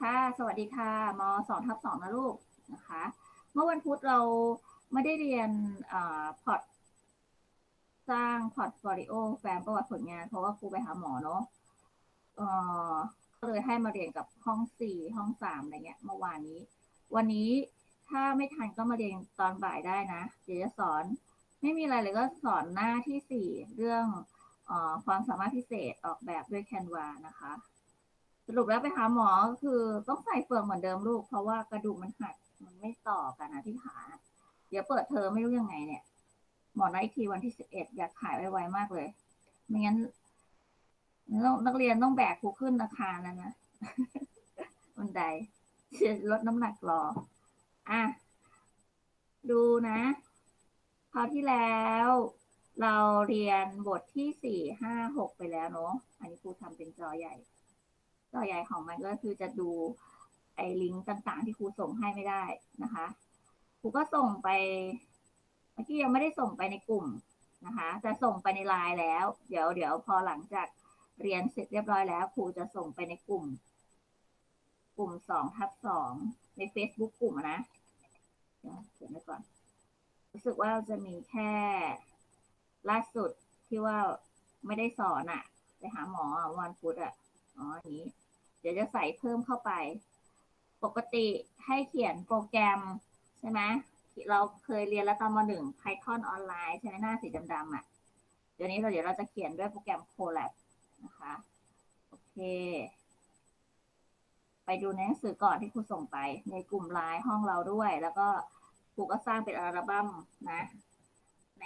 ค่ะ สวัสดีค่ะมสองทับสองนะลูกนะคะ เมื่อวันพุธเราไม่ได้เรียนพอร์ตสร้างพอร์ตโฟลิโอแฟ้มประวัติผลงาน เพราะว่าครูไปหาหมอเนาะเอ่อก็เลยให้มาเรียนกับห้องสี่ห้องสามอะไรเงี้ยเมื่อวานนี้ วันนี้ถ้าไม่ทันก็มาเรียนตอนบ่ายได้นะ เดี๋ยวจะสอน ไม่มีอะไรเลยก็สอนหน้าที่สี่เรื่องอความสามารถพิเศษออกแบบด้วยแคนวานะคะ สรุปแล้วไปหาหมอก็คือต้องใส่เฟืองเหมือนเดิมลูก เพราะว่ากระดูกมันหักมันไม่ต่อกันนะที่ขาเดี๋ยวเปิดเทอมไม่รู้ยังไงเนี่ย หมอนัดอีกทีวันที่สิบเอ็ดอยากขายไวๆมากเลยไม่งั้นนักเรียนต้องแบกครูขึ้นอาคารแล้วนะบันไดลดน้ำหนักรอ อะ ดูนะคราวที่แล้ว เราเรียนบทที่สี่ห้าหกไปแล้วเนาะอันนี้ครูทำเป็นจอใหญ่ จอใหญ่ของมันก็คือจะดูไอ้ลิงก์ต่างๆ ที่ครูส่งให้ไม่ได้นะคะครูก็ส่งไปเมื่อกี้ยังไม่ได้ส่งไปในกลุ่มนะคะจะส่งไปในไลน์แล้ว เดี๋ยวเดี๋ยวพอหลังจากเรียนเสร็จเรียบร้อยแล้วครูจะส่งไปในกลุ่ม กลุ่มสองทับสองใน Facebook กลุ่มนะเดี๋ยวเขียนไว้ก่อน รู้สึกว่าจะมีแค่ล่าสุดที่ว่าไม่ได้สอนอะไปหาหมอวันพุธอะอ๋ออย่างนี้ ดี๋ยวจะใส่เพิ่มเข้าไป ปกติให้เขียนโปรแกรมใช่ไหมเราเคยเรียนแล้วตอนมหนึ่ง Python ออนไลน์ใช่ไหมหน้าสีดำๆอะ เดี๋ยวนี้เราเดี๋ยวเราจะเขียนด้วยโปรแกรม Colab นะคะ โอเค ไปดูในหนังสือก่อนที่ครูส่งไปในกลุ่มไลน์ห้องเราด้วย แล้วก็ครูก็สร้างเป็นอัลบั้มนะ ใน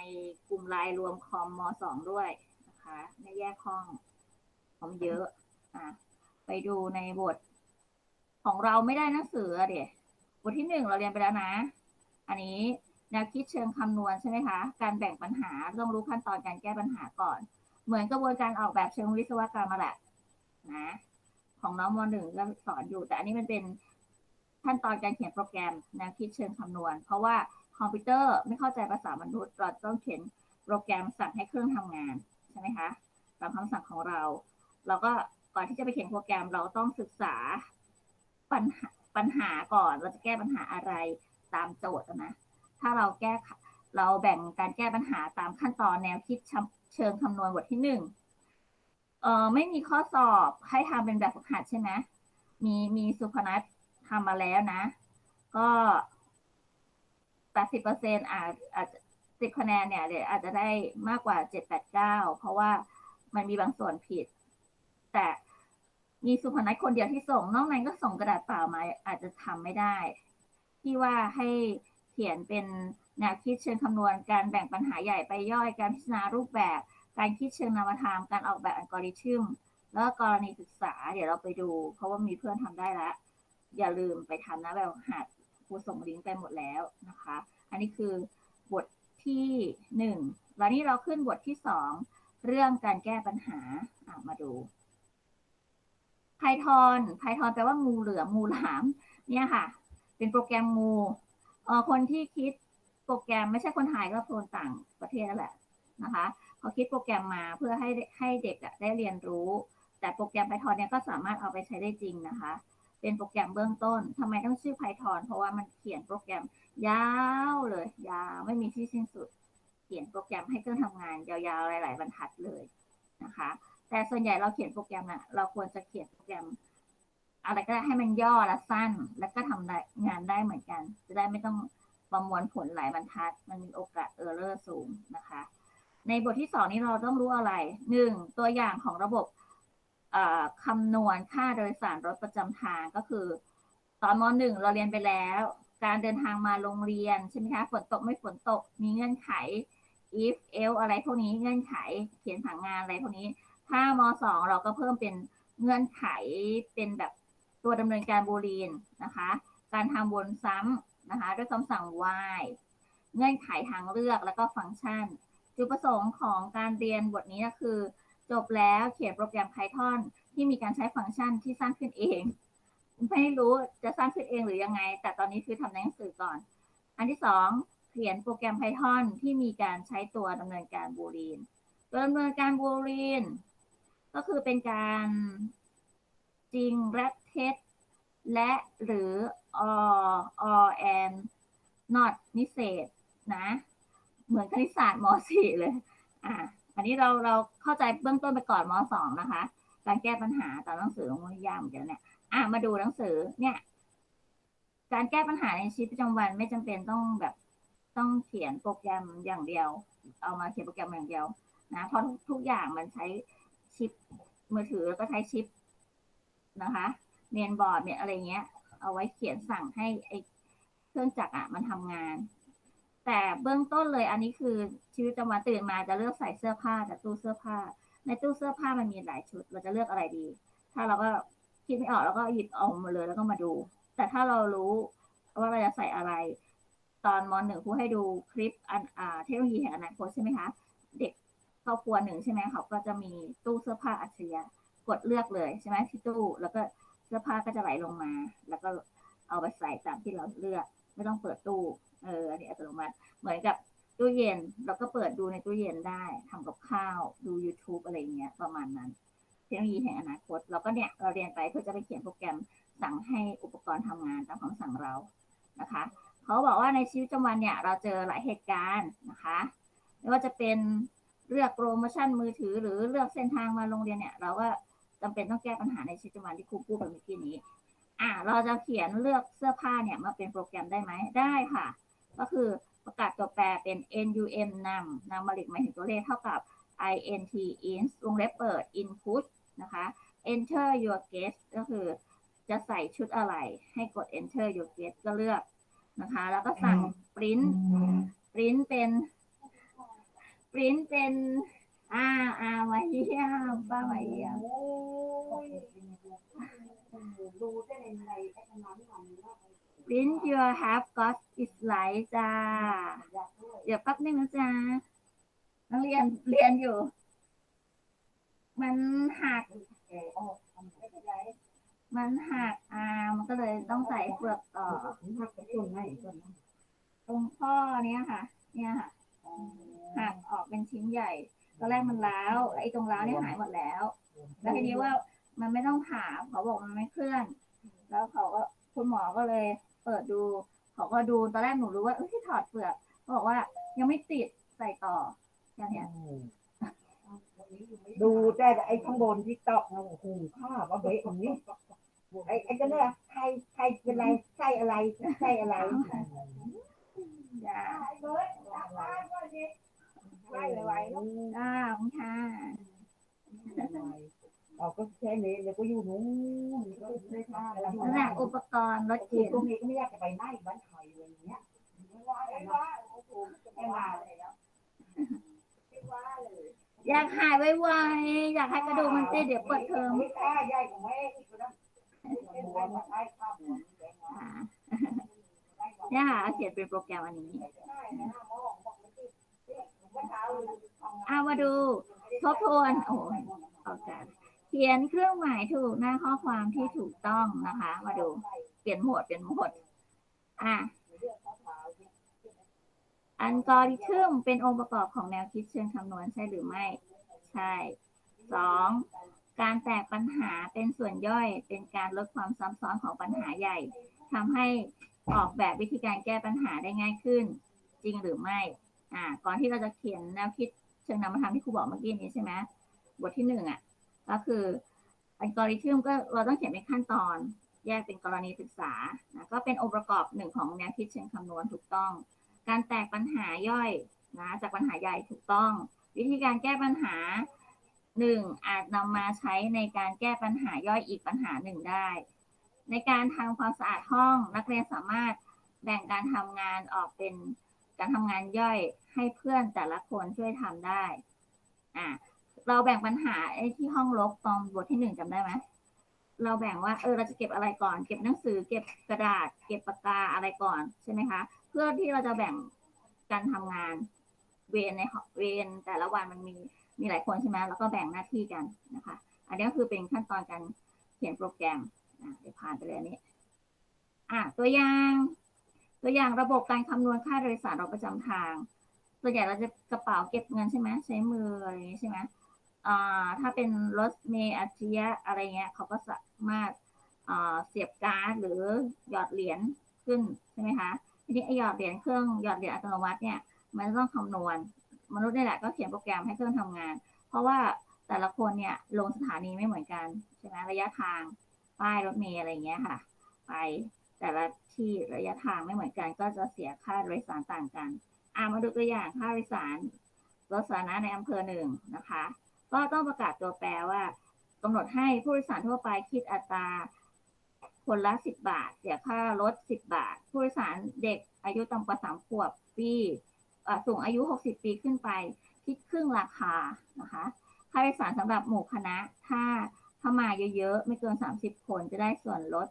กลุ่มไลน์รวมคอมมสองด้วยนะคะไม่แยกห้องคอมเยอะ อะ ไปดูในบท ของเราไม่ได้หนังสือเดี๋ยบทที่หนึ่งเราเรียนไปแล้วนะ อันนี้แนวคิดเชิงคำนวณใช่ไหมคะ การแบ่งปัญหาต้องรู้ขั้นตอนการแก้ปัญหาก่อน เหมือนกระบวนการออกแบบเชิงวิศวกรรมมาแหละนะ ของน้องมหนึ่งก็สอนอยู่ แต่อันนี้มันเป็นขั้นตอนการเขียนโปรแกรมแนวคิดเชิงคำนวณ เพราะว่าคอมพิวเตอร์ไม่เข้าใจภาษามนุษย์เราต้องเขียนโปรแกรมสั่งให้เครื่องทำงานใช่ไหมคะตามคำสั่งของเรา เราก็ ก่อนที่จะไปเขียนโปรแกรมเราต้องศึกษาปัญหาปัญหาก่อนเราจะแก้ปัญหาอะไรตามโจทย์นะ ถ้าเราแก้เราแบ่งการแก้ปัญหาตามขั้นตอนแนวคิดเชิงคำนวณบทที่หนึ่งเออไม่มีข้อสอบให้ทำเป็นแบบฝึกหัดใช่ไหมมีมีสุพนัททำมาแล้วนะ ก็แปดสิบเปอร์เซ็นอาจอาจสิบคะแนนเนี่ยเดี๋ยวอาจจะได้มากกว่าเจ็ดแปดเก้าเพราะว่ามันมีบางส่วนผิด แต่มีสุพนัทคนเดียวที่ส่งนอกนั้นก็ส่งกระดาษเปล่ามาอาจจะทำไม่ได้ ที่ว่าให้เขียนเป็นแนวคิดเชิงคำนวณ การแบ่งปัญหาใหญ่ไปย่อย การพิจารณารูปแบบ การคิดเชิงนามธรรม การออกแบบอัลกอริทึม แล้วกรณีศึกษา เดี๋ยวเราไปดู เพราะว่ามีเพื่อนทำได้แล้วอย่าลืมไปทำนะแบบหัดครูส่งลิงก์ไปหมดแล้วนะคะ อันนี้คือบทที่หนึ่งแล้วนี้เราขึ้นบทที่สองเรื่องการแก้ปัญหามาดู Python Python แปลว่างูเหลือมงูหลาม เนี่ยค่ะ เป็นโปรแกรมงูเออคนที่คิดโปรแกรมไม่ใช่คนไทยก็คนต่างประเทศแหละนะคะเขาคิดโปรแกรมมาเพื่อให้ให้เด็กได้เรียนรู้ แต่โปรแกรม Python เนี่ยก็สามารถเอาไปใช้ได้จริงนะคะ เป็นโปรแกรมเบื้องต้นทำไมต้องชื่อ Python เพราะว่ามันเขียนโปรแกรมยาวเลย ยาวไม่มีที่สิ้นสุด เขียนโปรแกรมให้เครื่องทำงานยาวๆหลาย ๆ บรรทัดเลยนะคะ แต่ส่วนใหญ่เราเขียนโปรแกรมอะเราควรจะเขียนโปรแกรม อะไรก็ได้ให้มันย่อและสั้น แล้วก็ทำได้งานได้เหมือนกัน จะได้ไม่ต้องประมวลผลหลายบรรทัด มันมีโอกาสเออร์เลอร์สูงนะคะ ในบทที่สองนี้เราต้องรู้อะไรหนึ่งตัวอย่างของระบบคำนวณค่าโดยสารรถประจำทางก็คือ ตอนมหนึ่งเราเรียนไปแล้ว การเดินทางมาโรงเรียนใช่ไหมคะฝนตกไม่ฝนตกมีเงื่อนไข if else อะไรพวกนี้เงื่อนไขเขียนผังงานอะไรพวกนี้ ถ้ามสองเราก็เพิ่มเป็นเงื่อนไขเป็นแบบตัวดำเนินการบูลีนนะคะ การทำวนซ้ำนะคะ ด้วยคำสั่ง why เงื่อนไขทางเลือกแล้วก็ฟังก์ชัน จุดประสงค์ของการเรียนบทนี้ก็คือ จบแล้วเขียนโปรแกรม Python ที่มีการใช้ฟังก์ชันที่สร้างขึ้นเอง ไม่รู้จะสร้างขึ้นเองหรือยังไง แต่ตอนนี้คือทำในหนังสือก่อน อันที่สองเขียนโปรแกรม Python ที่มีการใช้ตัวดำเนินการบูลีนตัวดำเนินการบูลีน ก็คือเป็นการจริงและเท็จและหรือ or or and not นิเศษนะ เหมือนคณิตศาสตร์ม .4 เลย อะอันนี้เราเราเข้าใจเบื้องต้นไปก่อนม .2 นะคะ การแก้ปัญหาตามหนังสือมันยากเหมือนกันเนี่ยอะมาดูหนังสือเนี่ย การแก้ปัญหาในชีวิตประจำวันไม่จำเป็นต้องแบบต้องเขียนโปรแกรมอย่างเดียว เอามาเขียนโปรแกรมอย่างเดียวนะเพราะทุกทุกอย่างมันใช้ ชิปมือถือแล้วก็ใช้ชิปนะคะเมนบอร์ดเนี่ยอะไรเงี้ย เอาไว้เขียนสั่งให้ไอเครื่องจักรอะมันทำงาน แต่เบื้องต้นเลยอันนี้คือชีวิตประจำวันตื่นมาจะเลือกใส่เสื้อผ้าจากตู้เสื้อผ้า ในตู้เสื้อผ้ามันมีหลายชุด เราจะเลือกอะไรดี ถ้าเราก็คิดไม่ออกเราก็หยิบเอามาเลยแล้วก็มาดู แต่ถ้าเรารู้ว่าเราจะใส่อะไร ตอนมอนหนึ่งครูให้ดูคลิปอันอ่าเทคโนโลยีแห่งอนาคตใช่ไหมคะ เด็ก ครอบครัวหนึ่งใช่ไหมเขาก็จะมีตู้เสื้อผ้าอัจฉริยะกดเลือกเลยใช่ไหมที่ตู้ แล้วก็เสื้อผ้าก็จะไหลลงมา แล้วก็เอาไปใส่ตามที่เราเลือก ไม่ต้องเปิดตู้เอออันนี้อัตโนมัติเหมือนกับตู้เย็นเราก็เปิดดูในตู้เย็นได้ทำกับข้าวดู YouTube อะไรเงี้ยประมาณนั้นเทคโนโลยีแห่งอนาคตเราก็เนี่ยเราเรียนไปเพื่อจะไปเขียนโปรแกรมสั่งให้อุปกรณ์ทำงานตามคำสั่งเรานะคะเขาบอกว่าในชีวิตประจำวันเนี่ยเราเจอหลายเหตุการณ์นะคะไม่ว่าจะเป็น เลือกโปรโมชั่นมือถือ หรือเลือกเส้นทางมาโรงเรียนเนี่ย เราก็จำเป็นต้องแก้ปัญหาในชีวิตประจำวันที่ครูพูดไปเมื่อกี้นี้ อ่าเราจะเขียนเลือกเสื้อผ้าเนี่ยมาเป็นโปรแกรมได้ไหมได้ค่ะ ก็คือประกาศตัวแปรเป็น num นำนำมาหลีกหมายถึงตัวเลขเท่ากับ int int วงเล็บเปิด input นะคะ enter your guess ก็คือจะใส่ชุดอะไร ให้กด enter your guess ก็เลือกนะคะ แล้วก็สั่ง print print เป็น print เป็นอ่าอ่ามาเยี่ยมป้ามาเยี่ยมดูได้นในไอ้นั้นมันว่า print your have got is right จ้า เดี๋ยวแป๊บนึงนะจ๊ะนักเรียนเรียนอยู่ มันหักมันหักอ่ามันก็เลยต้องใส่เปลือกต่อผมหักไปส่วนไหนส่วนนั้นตรงข้อเนี้ยค่ะ เนี่ยค่ะ หักออกเป็นชิ้นใหญ่ตอนแรกมันร้าวไอ้ตรงร้าวเนี่ยหายหมดแล้ว แล้วทีนี้ว่ามันไม่ต้องผ่าเขาบอกมันไม่เคลื่อน แล้วเขาก็คุณหมอก็เลย เปิดดู เขาก็ดูตอนแรกหนูรู้ว่าเอ้ยที่ถอดเปลือกเขาบอกว่ายังไม่ติดใส่ต่อแค่เนี้ยดูแต่ไอ้ข้างบนที่ตอกนะโอ้โหข้าว่าเบ๊ะอย่างนี้ไอ้ไอ้ก็เนี่ยใครใครเป็นไรใช่อะไรใช่อะไร จ้าไล่ไวๆอ่าขอบคุณค่ะเราก็แค่นี้แล้วก็อยู่นู้นก็ไม่พลาดแล้วนั่นแหละอุปกรณ์รถคือเข็นตรงนี้ก็ไม่อยากจะไปไหนบ้านไทยอะไรอย่างเงี้ยไม่ว่าไม่ว่าโอ้โหไม่ว่าเลยแล้วไม่ว่าเลยอยากหายไวๆอยากให้กระดูกมันติดเดี๋ยวเปิดเทอมไม่กล้าใหญ่ของแม่อีกคนนั้นบัวมาใช้ข้าวหัวแดงอ่าเนี่ยค่ะเขียนเป็นโปรแกรมอันนี้เอามาดูทบทวนโอ้ยออกกันเขียนเครื่องหมายถูกหน้าข้อความที่ถูกต้องนะคะ มาดูเปลี่ยนหมวดเปลี่ยนหมวดอะอัลกอริทึมเป็นองค์ประกอบของแนวคิดเชิงคำนวณใช่หรือไม่ ใช่สองการแตกปัญหาเป็นส่วนย่อยเป็นการลดความซับซ้อนของปัญหาใหญ่ทำให้ ออกแบบวิธีการแก้ปัญหาได้ง่ายขึ้น จริงหรือไม่ อ่า ก่อนที่เราจะเขียนแนวคิดเชิงนามธรรมที่ครูบอกเมื่อกี้นี้ใช่ไหมบทที่หนึ่งอะ ก็คืออัลกอริทึมก็เราต้องเขียนเป็นขั้นตอนแยกเป็นกรณีศึกษานะก็เป็นองค์ประกอบหนึ่งของแนวคิดเชิงคำนวณถูกต้อง การแตกปัญหาย่อยนะจากปัญหาใหญ่ถูกต้อง วิธีการแก้ปัญหาหนึ่งอาจนำมาใช้ในการแก้ปัญหาย่อยอีกปัญหาหนึ่งได้ ในการทำความสะอาดห้องนักเรียนสามารถแบ่งการทำงานออกเป็นการทำงานย่อยให้เพื่อนแต่ละคนช่วยทำได้อ่าเราแบ่งปัญหาไอ้ที่ห้องรกตอนบทที่หนึ่งจำได้ไหมเราแบ่งว่าเออเราจะเก็บอะไรก่อน เก็บหนังสือ เก็บกระดาษ เก็บปากกาอะไรก่อนใช่ไหมคะ เพื่อที่เราจะแบ่งการทำงานเวรในเวรแต่ละวันมันมีมีหลายคนใช่ไหมแล้วก็แบ่งหน้าที่กันนะคะ อันนี้ก็คือเป็นขั้นตอนการเขียนโปรแกรม อะเดี๋ยวผ่านไปเลยอันนี้ อะตัวอย่าง ตัวอย่างระบบการคำนวณค่าโดยสารรถประจำทางส่วนใหญ่เราจะกระเป๋าเก็บเงินใช่ไหมใช้มืออะไรอย่างนี้ใช่ไหมอ่าถ้าเป็นรถเมล์อัจฉริยะอะไรเงี้ยเขาก็สามารถอ่าเสียบการ์ดหรือหยอดเหรียญขึ้นใช่ไหมคะทีนี้ไอหยอดเหรียญเครื่องหยอดเหรียญอัตโนมัติเนี่ย มันต้องคำนวณ มนุษย์นี่แหละก็เขียนโปรแกรมให้เครื่องทำงาน เพราะว่าแต่ละคนเนี่ยลงสถานีไม่เหมือนกันใช่ไหมระยะทาง ป้ายรถเมล์อะไรเงี้ยค่ะ ไปแต่ละที่ระยะทางไม่เหมือนกัน ก็จะเสียค่าโดยสารต่างกัน อ่ามาดูตัวอย่างค่าโดยสารรถสาธารณะในอำเภอหนึ่งนะคะ ก็ต้องประกาศตัวแปรว่ากำหนดให้ผู้โดยสารทั่วไปคิดอัตราคนละสิบบาท เสียค่ารถสิบบาท ผู้โดยสารเด็กอายุต่ำกว่าสามขวบปีสูงอายุหกสิบปีขึ้นไป คิดครึ่งราคานะคะ ค่าโดยสารสำหรับหมู่คณะถ้า ถ้ามาเยอะๆ ไม่เกิน 30 คนจะได้ส่วนลด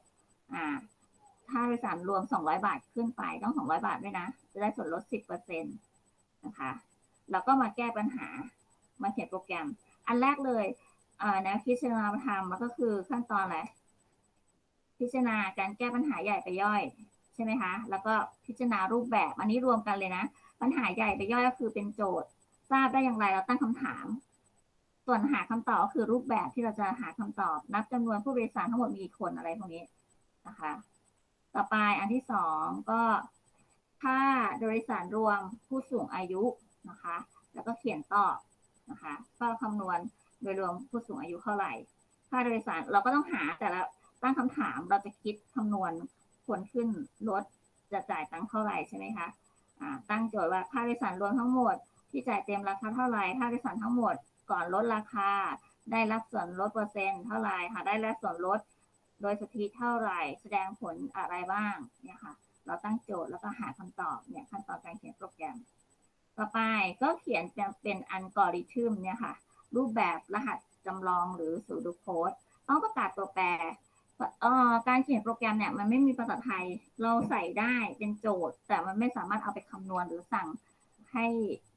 อ่าค่าโดยสารรวม 200 บาทขึ้นไปต้อง 200 บาทด้วยนะ จะได้ส่วนลด 10%นะคะ แล้วก็มาแก้ปัญหา มาเขียนโปรแกรม อันแรกเลยแนวคิดเชิงนามธรรมมันก็คือขั้นตอนอะไร พิจารณาการแก้ปัญหาใหญ่ไปย่อย ใช่ไหมคะ แล้วก็พิจารณารูปแบบ อันนี้รวมกันเลยนะ ปัญหาใหญ่ไปย่อยก็คือเป็นโจทย์ ทราบได้อย่างไรเราตั้งคำถาม ส่วนหาคำตอบก็คือรูปแบบที่เราจะหาคำตอบ นับจำนวนผู้โดยสารทั้งหมดมีกี่คนอะไรพวกนี้นะคะ ต่อไปอันที่สองก็ค่าโดยสารรวมผู้สูงอายุนะคะ แล้วก็เขียนตอบนะคะก็คำนวณโดยรวมผู้สูงอายุเท่าไหร่ ค่าโดยสารเราก็ต้องหาแต่ละตั้งคำถามเราจะคิดคำนวณควรขึ้นลดจะจ่ายตังค์เท่าไหร่ใช่ไหมคะอ่าตั้งโจทย์ว่าค่าโดยสารรวมทั้งหมดที่จ่ายเต็มราคาเท่าไหร่ค่าโดยสารทั้งหมด ก่อนลดราคา ได้รับส่วนลดเปอร์เซ็นต์เท่าไหร่ค่ะ ได้รับส่วนลดโดยสถิติเท่าไหร่ แสดงผลอะไรบ้างเนี่ยค่ะ เราตั้งโจทย์แล้วก็หาคำตอบเนี่ยขั้นตอนการเขียนโปรแกรม ต่อไปก็เขียนเป็นอัลกอริทึมเนี่ยค่ะ รูปแบบรหัสจำลองหรือสูดูโค้ดต้องประกาศตัวแปรเอ่อการเขียนโปรแกรมเนี่ยมันไม่มีภาษาไทย เราใส่ได้เป็นโจทย์ แต่มันไม่สามารถเอาไปคำนวณหรือสั่งให้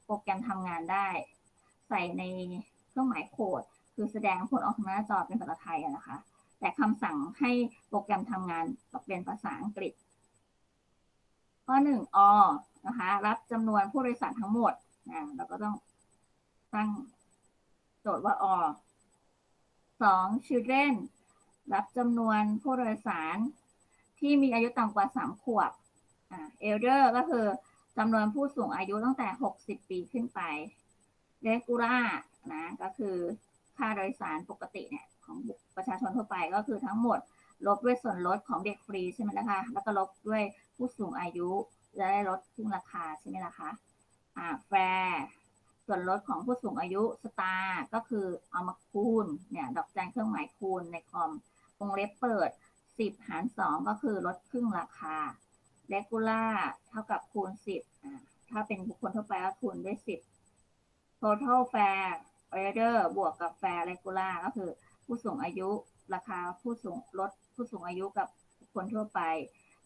โปรแกรมทำงานได้ ส่ในเครื่องหมายโคดคือแสดงผลออกทางหน้าจอเป็นภาษาไทยนะคะ แต่คำสั่งให้โปรแกรมทำงานเป็นภาษาอังกฤษ ข้อหนึ่งอนะคะรับจำนวนผู้โดยสารทั้งหมดนะเราก็ต้องตั้งโจทย์ว่าอสอง children รับจำนวนผู้โดยสารที่มีอายุต่ำกว่าสามขวบอ่า elder ก็คือจำนวนผู้สูงอายุตั้งแต่หกสิบปีขึ้นไป regular นะก็คือค่าโดยสารปกติเนี่ยของประชาชนทั่วไปก็คือทั้งหมด ลบด้วยส่วนลดของเด็กฟรีใช่ไหมล่ะคะแล้วก็ลบด้วยผู้สูงอายุจะได้ลดครึ่งราคาใช่ไหมล่ะคะอ่าแฟร์ส่วนลดของผู้สูงอายุสตาร์ก็คือเอามาคูณเนี่ยดอกจันเครื่องหมายคูณในคอมวงเล็บเปิด 10 หาร 2 ก็คือลดครึ่งราคา regular เท่ากับคูณ 10อ่าถ้าเป็นบุคคลทั่วไปก็คูณด้วย 10 total fair order บวกกับ fair regular ก็คือผู้สูงอายุราคาผู้สูงลดผู้สูงอายุกับคคลทั่วไป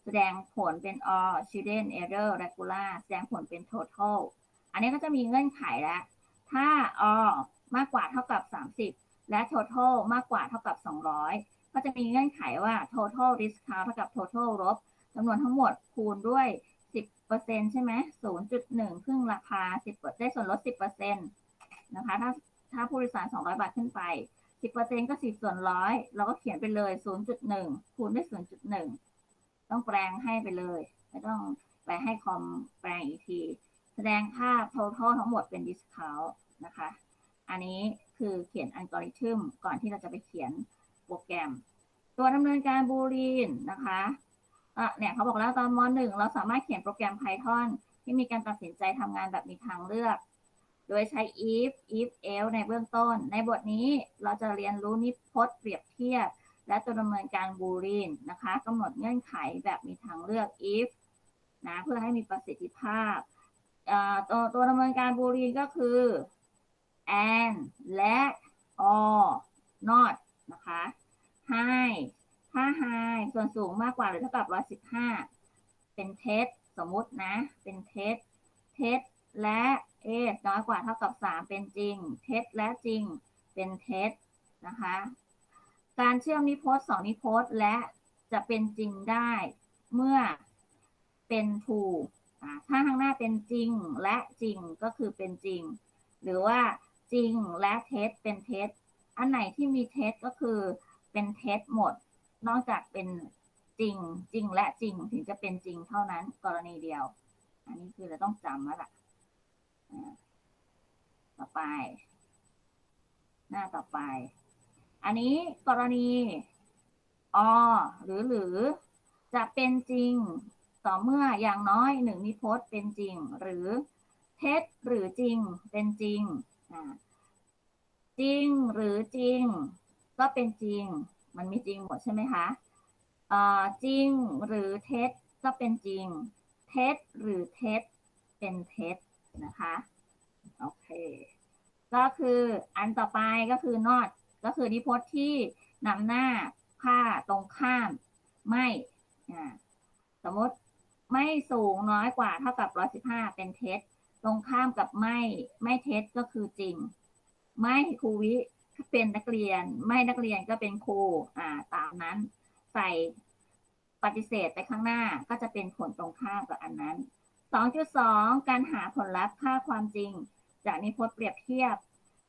แสดงผลเป็น all children error regular แสดงผลเป็น total อันนี้ก็จะมีเงื่อนไขแล้วถ้า all มากกว่าเท่ากับ 30 และ total มากกว่าเท่ากับ 200 ก็จะมีเงื่อนไขว่า total discount เท่ากับ total ลบจำนวนทั้งหมดคูณด้วย 10%ใช่ไหม0.1ครึ่งราคา10ได้ส่วนลด10%นะคะ ถ้าถ้าผู้โดยสาร200บาทขึ้นไป10%ก็10ส่วนร้อยเราก็เขียนไปเลย0.1คูณด้วย0.1ต้องแปลงให้ไปเลยไม่ต้องไปให้คอมแปลงอีกที แสดงค่า total ทั้งหมดเป็น discount นะคะ อันนี้คือเขียนอัลกอริทึมก่อนที่เราจะไปเขียนโปรแกรม ตัวดำเนินการบูลีนนะคะ เนี่ยเขาบอกแล้วตอนม .1 เราสามารถเขียนโปรแกรม Python ที่มีการตัดสินใจทำงานแบบมีทางเลือก โดยใช้ if if else ในเบื้องต้น ในบทนี้เราจะเรียนรู้นิพจน์เปรียบเทียบ และตัวดำเนินการบูลีนนะคะกำหนดเงื่อนไขแบบมีทางเลือก if นะเพื่อให้มีประสิทธิภาพตัวตัวดำเนินการบูลีนก็คือ and และ or not นะคะ high ถ้า high ส่วนสูงมากกว่าหรือเท่ากับ115เป็นเท็จสมมุตินะ เป็นเท็จเท็จและเอน้อยกว่าเท่ากับ3เป็นจริง เท็จและจริงเป็นเท็จนะคะ การเชื่อมนิพจน์สองนิพจน์และจะเป็นจริงได้เมื่อเป็น true ถ้าข้างหน้าเป็นจริงและจริงก็คือเป็นจริง หรือว่าจริงและเท็จเป็นเท็จอันไหนที่มีเท็จก็คือเป็นเท็จหมด นอกจากเป็นจริงจริงและจริงถึงจะเป็นจริงเท่านั้น กรณีเดียว อันนี้คือเราต้องจำแล้วล่ะต่อไป หน้าต่อไป อันนี้กรณีอหรือหรือจะเป็นจริงต่อเมื่ออย่างน้อยหนึ่งนิพจน์เป็นจริง หรือเท็จหรือจริงเป็นจริงจริงหรือจริง ก็เป็นจริง มันมีจริงหมดใช่ไหมคะเอ่อจริงหรือเท็จก็เป็นจริง เท็จหรือเท็จเป็นเท็จนะคะ โอเค ก็คืออันต่อไปก็คือ not ก็คือนิพจน์ที่นำหน้าค่าตรงข้าม ไม่อ่าสมมติไม่สูงน้อยกว่าเท่ากับ115เป็นเท็จ ตรงข้ามกับไม่ ไม่เท็จก็คือจริง ไม่ครูวิ เป็นนักเรียนไม่นักเรียนก็เป็นครูอ่าตามนั้น ใส่ปฏิเสธไปข้างหน้าก็จะเป็นผลตรงข้ามกับอันนั้น 2.2 การหาผลลัพธ์ค่าความจริง จากนิพจน์เปรียบเทียบ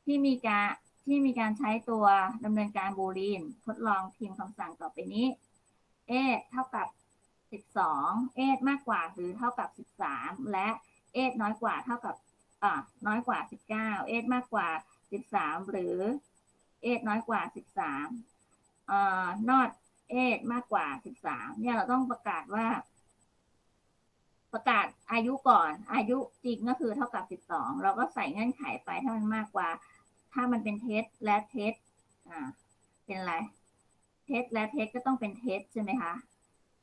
ที่มีการที่มีการใช้ตัวดำเนินการบูลีนทดลองพิมพ์คำสั่งต่อไปนี้ a เท่ากับ 12 a มากกว่าหรือเท่ากับ 13 และ a น้อยกว่าเท่ากับอ่าน้อยกว่า 19 a มากกว่า 13 หรือ a น้อยกว่า13เอ่อ not a มากกว่า13เนี่ยเราต้องประกาศว่า ประกาศอายุก่อน อายุจริงก็คือเท่ากับ12เราก็ใส่เงื่อนไขไปถ้ามันมากกว่า ถ้ามันเป็นเท็จและเท็จอ่า เป็นอะไร เท็จและเท็จก็ต้องเป็นเท็จใช่ไหมคะ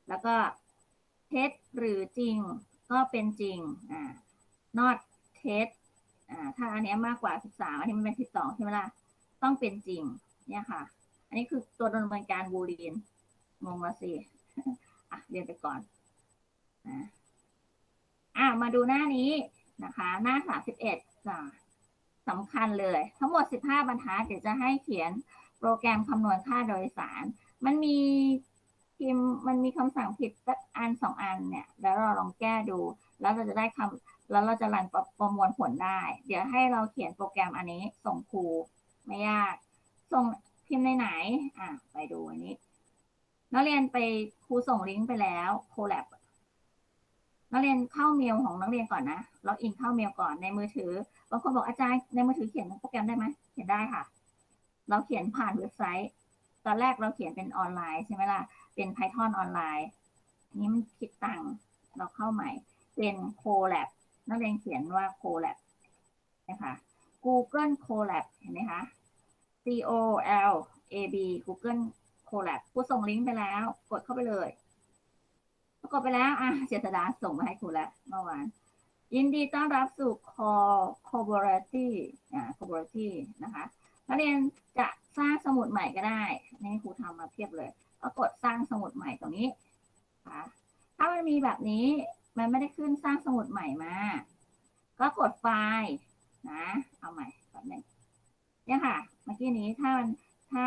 แล้วก็เท็จหรือจริงก็เป็นจริงอ่า not เท็จอ่าถ้าอันนี้มากกว่า 13 อันนี้มันเป็น 12 ใช่ไหมล่ะ ต้องเป็นจริง เนี่ยค่ะ อันนี้คือตัวดำเนินการบูลีนงงละสิอะเรียนไปก่อนอ่าอะมาดูหน้านี้นะคะ หน้า31จ้ะสำคัญเลย ทั้งหมด15บรรทัดเดี๋ยวจะให้เขียนโปรแกรมคำนวณค่าโดยสาร มันมีพิมมันมีคำสั่งผิดสักอันสองอันเนี่ย แล้วเราลองแก้ดู แล้วเราจะได้คำแล้วเราจะรันประประมวลผลได้ เดี๋ยวให้เราเขียนโปรแกรมอันนี้ส่งครู ไม่ยากส่งพิมพ์ในไหน อะ ไปดูอันนี้ นักเรียนไปครูส่งลิงก์ไปแล้วโคแลบนักเรียนเข้าเมลของนักเรียนก่อนนะล็อกอินเข้าเมลก่อนในมือถือบางคนบอกอาจารย์ในมือถือเขียนโปรแกรมได้ไหมเขียนได้ค่ะ เราเขียนผ่านเว็บไซต์ ตอนแรกเราเขียนเป็นออนไลน์ใช่ไหมล่ะ เป็น Python ออนไลน์นี้มันคิดตังค์เราเข้าใหม่ เป็น Colab นักเรียนเขียนว่า Colab นะคะ Google Colab เห็นไหมคะ O L A B Google Colab กูส่งลิงก์ไปแล้ว กดเข้าไปเลยกดไปแล้ว อะเจษดาส่งมาให้ครูแล้วเมื่อวาน ยินดีต้อนรับสู่ Call Collaborative อ่า Collaborative นะคะนักเรียนจะสร้างสมุดใหม่ก็ได้ นี่ครูทำมาเพียบเลย ก็กดสร้างสมุดใหม่ตรงนี้ค่ะถ้ามันมีแบบนี้ มันไม่ได้ขึ้นสร้างสมุดใหม่มา ก็กดไฟล์นะ เอาใหม่แบบนึง เนี่ยค่ะ เมื่อกี้นี้ถ้ามันถ้า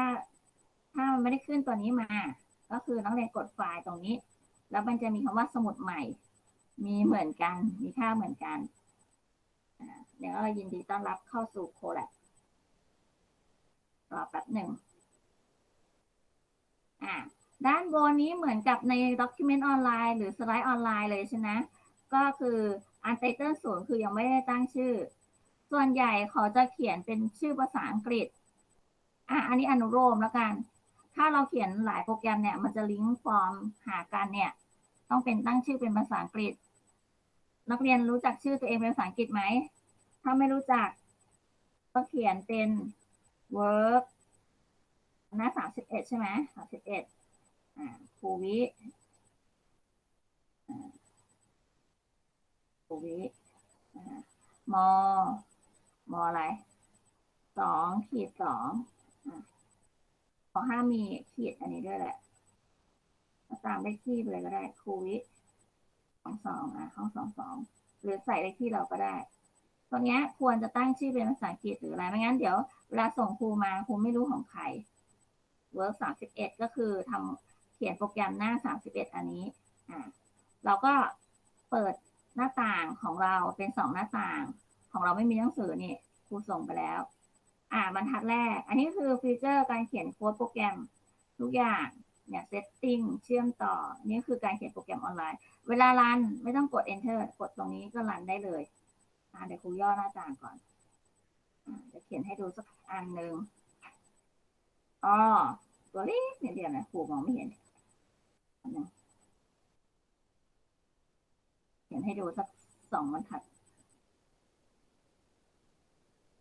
ถ้ามันไม่ได้ขึ้นตัวนี้มา ก็คือนักเรียนกดไฟล์ตรงนี้ แล้วมันจะมีคำว่าสมุดใหม่ มีเหมือนกัน มีค่าเหมือนกันเดี๋ยวเรายินดีต้อนรับเข้าสู่โคแลบรอแป๊บหนึ่งอ่าด้านบนนี้เหมือนกับในด็อกิเมนต์ออนไลน์หรือสไลด์ออนไลน์เลยใช่ไหมก็คืออันไตเติลศูนย์คือยังไม่ได้ตั้งชื่อ ส่วนใหญ่เขาจะเขียนเป็นชื่อภาษาอังกฤษ อะ อันนี้อนุโลมแล้วกัน ถ้าเราเขียนหลายโปรแกรมเนี่ย มันจะลิงก์ฟอร์มหากันเนี่ย ต้องเป็นตั้งชื่อเป็นภาษาอังกฤษ นักเรียนรู้จักชื่อตัวเองเป็นภาษาอังกฤษไหม ถ้าไม่รู้จัก ก็เขียนเป็น work หน้าสามสิบเอ็ดใช่ไหมสามสิบเอ็ดอ่าครูวิอ่าครูวิอ่ามอ มออะไรสองขีดสองอ่าขอห้ามีขีดอันนี้ด้วยแหละตามเลขที่ไปเลยก็ได้ครูวิสองสองอะห้องสองสองหรือใส่เลขที่เราก็ได้ตรงนี้ควรจะตั้งชื่อเป็นภาษาอังกฤษหรืออะไรไม่งั้นเดี๋ยวเวลาส่งครูมาครูไม่รู้ของใคร Work สามสิบเอ็ดก็คือทำเขียนโปรแกรมหน้าสามสิบเอ็ดอันนี้อ่าเราก็เปิดหน้าต่างของเราเป็นสองหน้าต่าง ของเราไม่มีหนังสือนี่ครูส่งไปแล้ว อ่าบรรทัดแรก อันนี้คือฟีเจอร์การเขียนโค้ดโปรแกรมทุกอย่างเนี่ย setting เชื่อมต่อ นี่คือการเขียนโปรแกรมออนไลน์ เวลารันไม่ต้องกด enter กดตรงนี้ก็รันได้เลยอ่าเดี๋ยวครูย่อหน้าต่างก่อนอจะเขียนให้ดูสักอันหนึ่งอ๋อตัวเล็กเนี่ยเดียวนะครูมองไม่เห็นเขียนให้ดูสักสองบรรทัด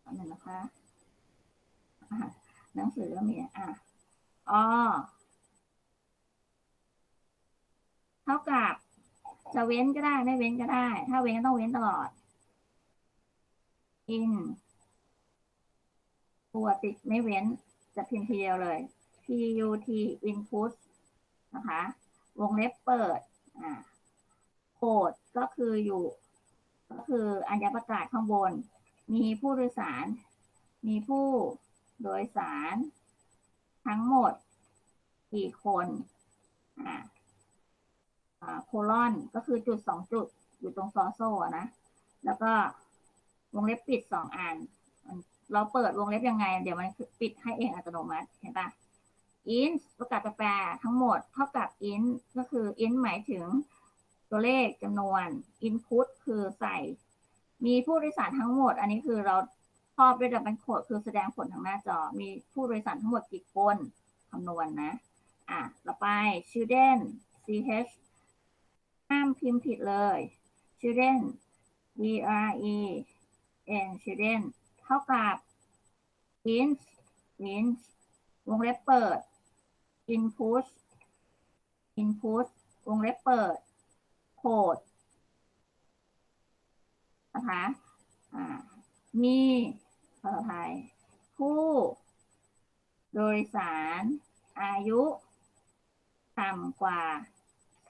อัน หนึ่งนะคะอ่าหนังสือก็มีอะอ๋อเท่ากับจะเว้นก็ได้ไม่เว้นก็ได้ ถ้าเว้นก็ต้องเว้นตลอด in ตัวติดไม่เว้นจะพิมพ์ทีเดียวเลย put input นะคะ วงเล็บเปิด อ่าโคดก็คืออยู่ ก็คืออัญญประกาศข้างบน มีผู้โดยสาร มีผู้โดยสาร ทั้งหมดกี่คนอ่าโคลอนก็คือจุดสองจุดอยู่ตรงซอโซ่นะ แล้วก็วงเล็บปิดสองอันมัน เราเปิดวงเล็บยังไง เดี๋ยวมันปิดให้เองอัตโนมัติเห็นปะ int ประกาศแปลทั้งหมดเท่ากับ int ก็คือ int หมายถึงตัวเลขจำนวน input คือใส่ มีผู้โดยสารทั้งหมด อันนี้คือเราครอบด้วยดับเบิลโคดคือแสดงผลทางหน้าจอ มีผู้โดยสารทั้งหมดกี่คนคำนวณนะอะต่อไป children ch ห้ามพิมพ์ผิดเลย children d r e n children เท่ากับ int int วงเล็บเปิด input input วงเล็บเปิด code นะคะมีภาษาไทยผู้โดยสารอายุต่ำกว่า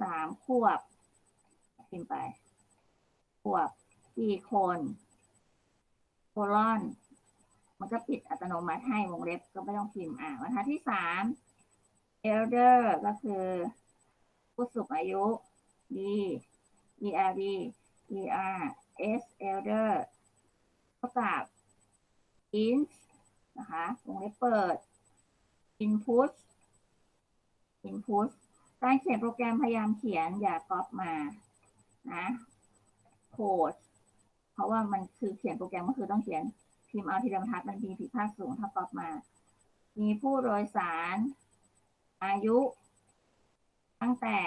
สามขวบพิมพ์ไป ขวบกี่คนโคลอน มันก็ปิดอัตโนมัติให้วงเล็บก็ไม่ต้องพิมพ์อ่าบรรทัดที่สาม elder ก็คือ ผู้สูงอายุ d e r d e r s elder เท่ากับ int นะคะวงเล็บเปิด input input การเขียนโปรแกรมพยายามเขียนอย่าก๊อปมานะโคดเพราะว่ามันคือเขียนโปรแกรมก็คือต้องเขียนพิมพ์เอาทีละบรรทัดมันมีผิดพลาดสูงถ้าก๊อปมา มีผู้โดยสาร อายุ ตั้งแต่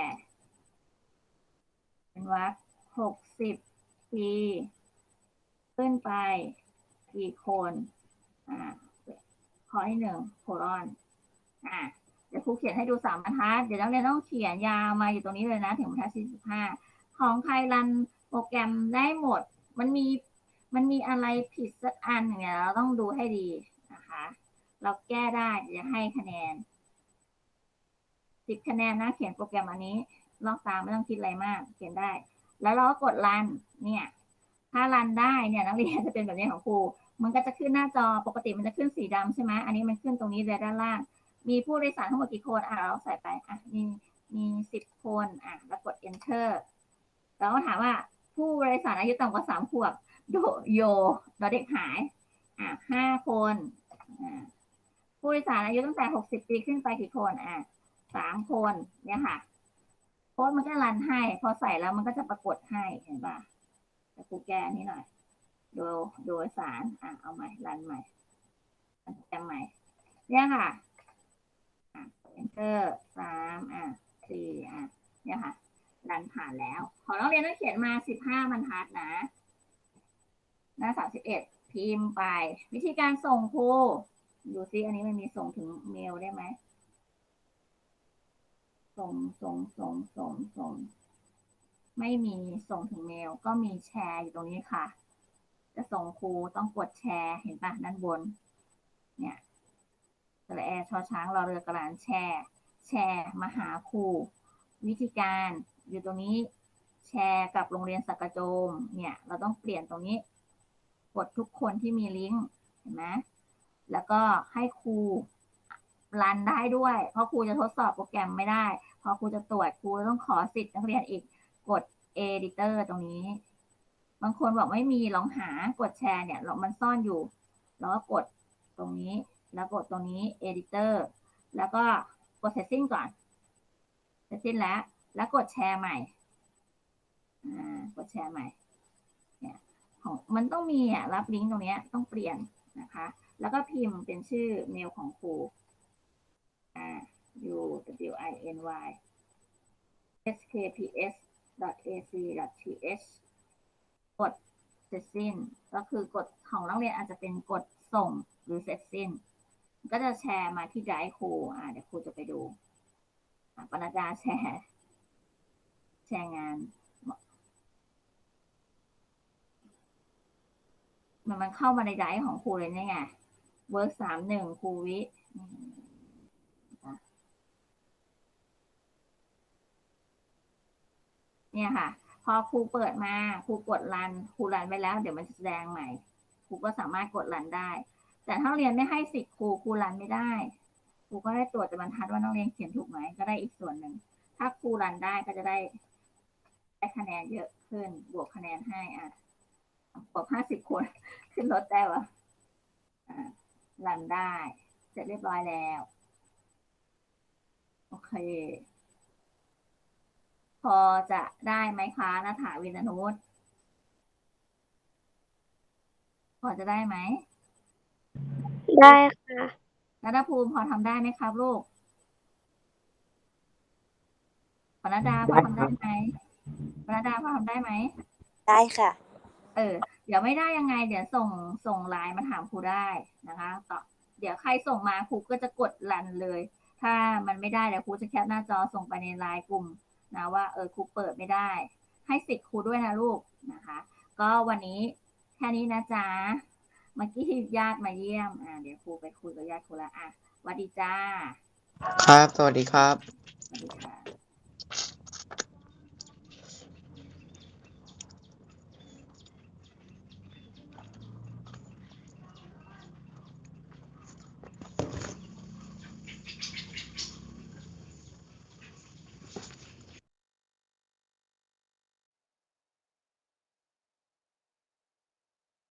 เป็นวักหกสิบ ปีขึ้นไปกี่คนอ่าขอที่หนึ่งโคลอนอ่าเดี๋ยวครูเขียนให้ดูสามบรรทัด เดี๋ยวนักเรียนต้องเขียนยาวมาอยู่ตรงนี้เลยนะ ถึงบรรทัดที่สิบห้าของใครรันโปรแกรมได้หมด มันมีมันมีอะไรผิดสักอันอย่งเงี้ยเราต้องดูให้ดีนะคะ เราแก้ได้จะให้คะแนนสิบคะแนนนะเขียนโปรแกรมอันนี้ลอกตามไม่ต้องคิดอะไรมาก เขียนได้ แล้วเราก็กดรันเนี่ย ถ้ารันได้เนี่ยนักเรียนจะเป็นแบบนี้ของครู มันก็จะขึ้นหน้าจอปกติมันจะขึ้นสีดำใช่ไหมอันนี้มันขึ้นตรงนี้เลยด้านล่าง มีผู้โดยสารทั้งหมดกี่คนอะเราใส่ไปอะมีมีสิบคนอะแล้วกด enter แล้วก็ถามว่าผู้โดยสารอายุต่ำกว่าสามขวบโดโยเราเด็กหายอะห้าคนอ่าผู้โดยสารอายุตั้งแต่หกสิบปีขึ้นไปกี่คนอะสามคนเนี่ยค่ะ โค้ดมันก็รันให้ พอใส่แล้วมันก็จะปรากฏให้เห็นป่ะแต่กูแก้อันนี้หน่อยโดยโดยสารอะเอาใหม่รันใหม่แจ้ใหม่ เนี่ยค่ะอะ enter สามอะสี่อะเนี่ยค่ะรันผ่านแล้ว ขอนักเรียนต้องเขียนมาสิบห้าบรรทัดนะหน้าสามสิบเอ็ดพิมพ์ไป วิธีการส่งครูดูซิอันนี้มันมีส่งถึงเมลได้ไหม ส่งส่งส่งส่งส่งไม่มีส่งถึงเมลก็มีแชร์อยู่ตรงนี้ค่ะ จะส่งครูต้องกดแชร์เห็นปะด้านบน เนี่ยสระแอร์ชอช้างรอเรือกระดานแชร์ แชร์มาหาครูวิธีการอยู่ตรงนี้แชร์กับโรงเรียนสักกระโจม เนี่ย เราต้องเปลี่ยนตรงนี้ กดทุกคนที่มีลิงก์เห็นไหมแล้วก็ให้ครู รันได้ด้วย เพราะครูจะทดสอบโปรแกรมไม่ได้ พอครูจะตรวจครูต้องขอสิทธิ์นักเรียนอีกกด editor ตรงนี้ บางคนบอกไม่มีลองหากดแชร์เนี่ยเรามันซ่อนอยู่ แล้วก็กดตรงนี้ แล้วกดตรงนี้ editor แล้วก็กด setting ก่อนเสร็จสิ้นแล้ว แล้วกดแชร์ใหม่อ่ากดแชร์ใหม่เนี่ยของมันต้องมีอะรับลิงก์ตรงเนี้ยต้องเปลี่ยนนะคะ แล้วก็พิมพ์เป็นชื่อเมลของครู อ่า u w i n y s k p s a c th กดเสร็จสิ้น ก็คือกดของนักเรียนอาจจะเป็นกดส่งหรือเสร็จสิ้น ก็จะแชร์มาที่ไดร์ครูอ่าเดี๋ยวครูจะไปดูปนัดดาแชร์ แชร์งานมันมันเข้ามาในไดร์ของครูเลยเนี่ยไงเวิร์กสามหนึ่งครูวิ เนี่ยค่ะ พอครูเปิดมาครูกดรันครูรันไปแล้ว เดี๋ยวมันจะแสดงใหม่ครูก็สามารถกดรันได้ แต่ถ้าเรียนไม่ให้สิทธิ์ครูครูรันไม่ได้ครูก็ได้ตรวจจะบรรทัดว่านักเรียนเขียนถูกไหมก็ได้อีกส่วนหนึ่งถ้าครูรันได้ก็จะได้ได้คะแนนเยอะขึ้น บวกคะแนนให้อะบวกห้าสิบคน ขึ้นรถได้วะอ่ารันได้ เสร็จเรียบร้อยแล้ว โอเค พอจะได้ไหมคะนาถาวินนุษพอจะได้ไหม ได้ค่ะนัทภูมิพอทำได้ไหมครับลูกปนัดดาพอทำได้ไหมปนัดดาพอทำได้ไหม ได้ค่ะ เออ เดี๋ยวไม่ได้ยังไง เดี๋ยวส่งส่งไลน์มาถามครูได้นะคะต่อเดี๋ยวใครส่งมาครูก็จะกดรันเลย ถ้ามันไม่ได้เดี๋ยวครูจะแคปหน้าจอส่งไปในไลน์กลุ่ม นะว่าเออครูเปิดไม่ได้ ให้สิทธิ์ครูด้วยนะลูกนะคะ ก็วันนี้แค่นี้นะจ๊ะเมื่อกี้ญาติมาเยี่ยมอ่าเดี๋ยวครูไปคุยกับญาติครูแล้วอะสวัสดีจ้า ครับ สวัสดีครับ